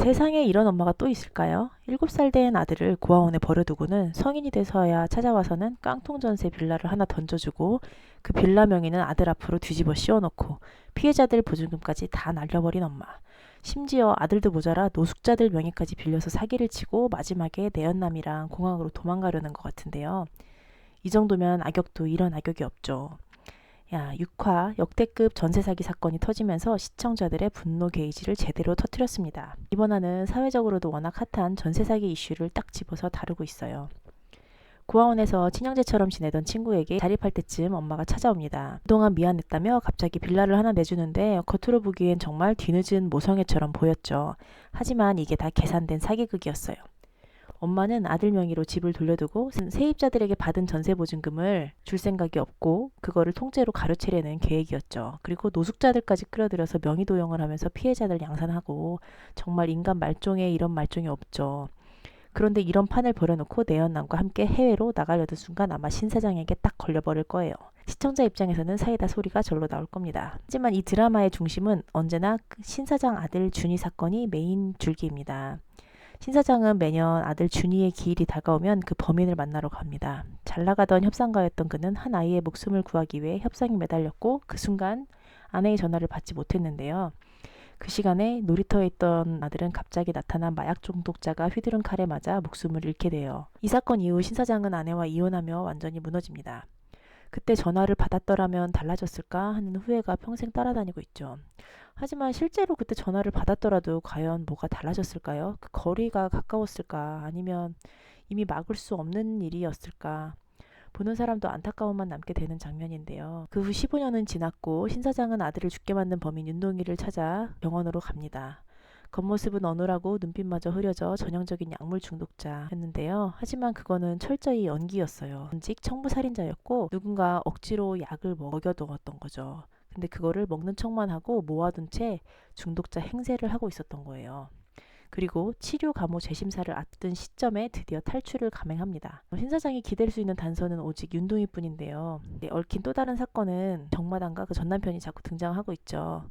세상에 이런 엄마가 또 있을까요? 7살 된 아들을 고아원에 버려두고는 성인이 돼서야 찾아와서는 깡통 전세 빌라를 하나 던져주고 그 빌라 명의는 아들 앞으로 뒤집어 씌워놓고 피해자들 보증금까지 다 날려버린 엄마. 심지어 아들도 모자라 노숙자들 명의까지 빌려서 사기를 치고 마지막에 내연남이랑 공항으로 도망가려는 것 같은데요. 이 정도면 악역도 이런 악역이 없죠. 야, 6화 역대급 전세 사기 사건이 터지면서 시청자들의 분노 게이지를 제대로 터뜨렸습니다. 이번 화는 사회적으로도 워낙 핫한 전세 사기 이슈를 딱 집어서 다루고 있어요. 고아원에서 친형제처럼 지내던 친구에게 자립할 때쯤 엄마가 찾아옵니다. 그동안 미안했다며 갑자기 빌라를 하나 내주는데 겉으로 보기엔 정말 뒤늦은 모성애처럼 보였죠. 하지만 이게 다 계산된 사기극이었어요. 엄마는 아들 명의로 집을 돌려두고 세입자들에게 받은 전세 보증금을 줄 생각이 없고 그거를 통째로 가로채려는 계획이었죠. 그리고 노숙자들까지 끌어들여서 명의 도용을 하면서 피해자들 양산하고 정말 인간 말종에 이런 말종이 없죠. 그런데 이런 판을 벌여놓고 내연남과 함께 해외로 나가려던 순간 아마 신 사장에게 딱 걸려버릴 거예요. 시청자 입장에서는 사이다 소리가 절로 나올 겁니다. 하지만 이 드라마의 중심은 언제나 신 사장 아들 준이 사건이 메인 줄기입니다. 신 사장은 매년 아들 준이의 기일이 다가오면 그 범인을 만나러 갑니다. 잘 나가던 협상가였던 그는 한 아이의 목숨을 구하기 위해 협상에 매달렸고 그 순간 아내의 전화를 받지 못했는데요. 그 시간에 놀이터에 있던 아들은 갑자기 나타난 마약 중독자가 휘두른 칼에 맞아 목숨을 잃게 돼요. 이 사건 이후 신 사장은 아내와 이혼하며 완전히 무너집니다. 그때 전화를 받았더라면 달라졌을까 하는 후회가 평생 따라다니고 있죠. 하지만 실제로 그때 전화를 받았더라도 과연 뭐가 달라졌을까요? 그 거리가 가까웠을까? 아니면 이미 막을 수 없는 일이었을까? 보는 사람도 안타까움만 남게 되는 장면인데요. 그 후 15년은 지났고 신 사장은 아들을 죽게 만든 범인 윤동희를 찾아 병원으로 갑니다. 겉모습은 어눌하고 눈빛마저 흐려져 전형적인 약물 중독자였는데요. 하지만 그거는 철저히 연기였어요. 직 청부살인자였고 누군가 억지로 약을 먹여두었던 거죠. 근데 그거를 먹는 척만 하고 모아둔 채 중독자 행세를 하고 있었던 거예요. 그리고 치료 감호 재심사를 앞둔 시점에 드디어 탈출을 감행합니다. 신 사장이 기댈 수 있는 단서는 오직 윤동희뿐인데요. 얽힌 또 다른 사건은 정마당과 그 전 남편이 자꾸 등장하고 있죠.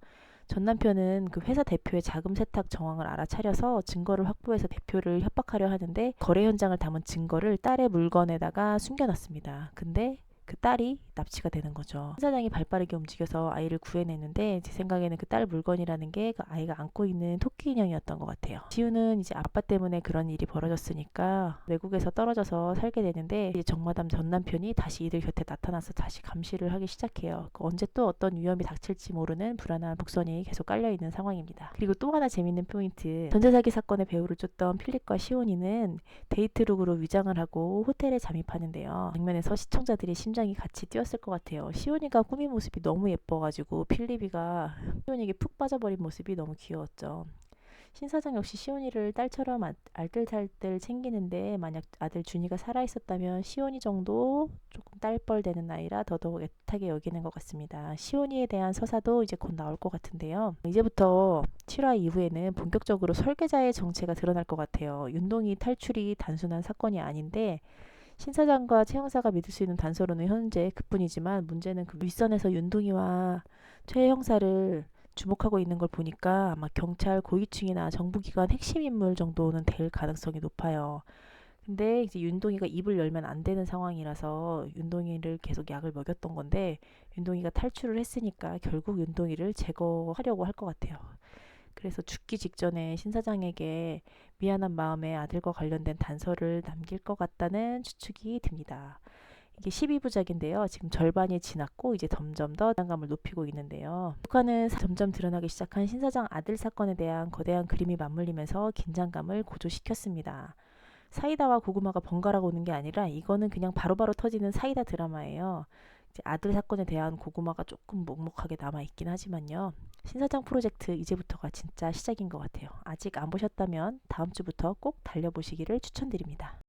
전 남편은 그 회사 대표의 자금 세탁 정황을 알아차려서 증거를 확보해서 대표를 협박하려 하는데 거래 현장을 담은 증거를 딸의 물건에다가 숨겨놨습니다. 근데 그 딸이 납치가 되는 거죠. 신사장이 발빠르게 움직여서 아이를 구해내는데 제 생각에는 그 딸 물건이라는 게 그 아이가 안고 있는 토끼 인형이었던 것 같아요. 지우는 이제 아빠 때문에 그런 일이 벌어졌으니까 외국에서 떨어져서 살게 되는데 이제 정마담 전 남편이 다시 이들 곁에 나타나서 다시 감시를 하기 시작해요. 그 언제 또 어떤 위험이 닥칠지 모르는 불안한 복선이 계속 깔려 있는 상황입니다. 그리고 또 하나 재밌는 포인트 전세 사기 사건의 배우를 쫓던 필립과 시온이는 데이트룩으로 위장을 하고 호텔에 잠입하는데요. 장면에서 시청자들이 심장 심장이 같이 뛰었을 것 같아요. 시온이가 꾸민 모습이 너무 예뻐가지고 필립이가 시온이에게 푹 빠져버린 모습이 너무 귀여웠죠. 신사장 역시 시온이를 딸처럼 알뜰살뜰 챙기는데 만약 아들 준이가 살아있었다면 시온이 정도 조금 딸뻘 되는 나이라 더더욱 애틋하게 여기는 것 같습니다. 시온이에 대한 서사도 이제 곧 나올 것 같은데요. 이제부터 7화 이후에는 본격적으로 설계자의 정체가 드러날 것 같아요. 윤동이 탈출이 단순한 사건이 아닌데 신 사장과 최 형사가 믿을 수 있는 단서로는 현재 그뿐이지만 문제는 그 윗선에서 윤동이와 최 형사를 주목하고 있는 걸 보니까 아마 경찰 고위층이나 정부기관 핵심 인물 정도는 될 가능성이 높아요. 근데 이제 윤동이가 입을 열면 안 되는 상황이라서 윤동이를 계속 약을 먹였던 건데 윤동이가 탈출을 했으니까 결국 윤동이를 제거하려고 할 것 같아요. 그래서 죽기 직전에 신 사장에게 미안한 마음에 아들과 관련된 단서를 남길 것 같다는 추측이 듭니다. 이게 12부작인데요. 지금 절반이 지났고 이제 점점 더 부담감을 높이고 있는데요. 북한은 점점 드러나기 시작한 신사장 아들 사건에 대한 거대한 그림이 맞물리면서 긴장감을 고조시켰습니다. 사이다와 고구마가 번갈아가 오는 게 아니라 이거는 그냥 바로바로 바로 터지는 사이다 드라마예요. 아들 사건에 대한 고구마가 조금 먹먹하게 남아 있긴 하지만요. 신사장 프로젝트 이제부터가 진짜 시작인 것 같아요. 아직 안 보셨다면 다음 주부터 꼭 달려보시기를 추천드립니다.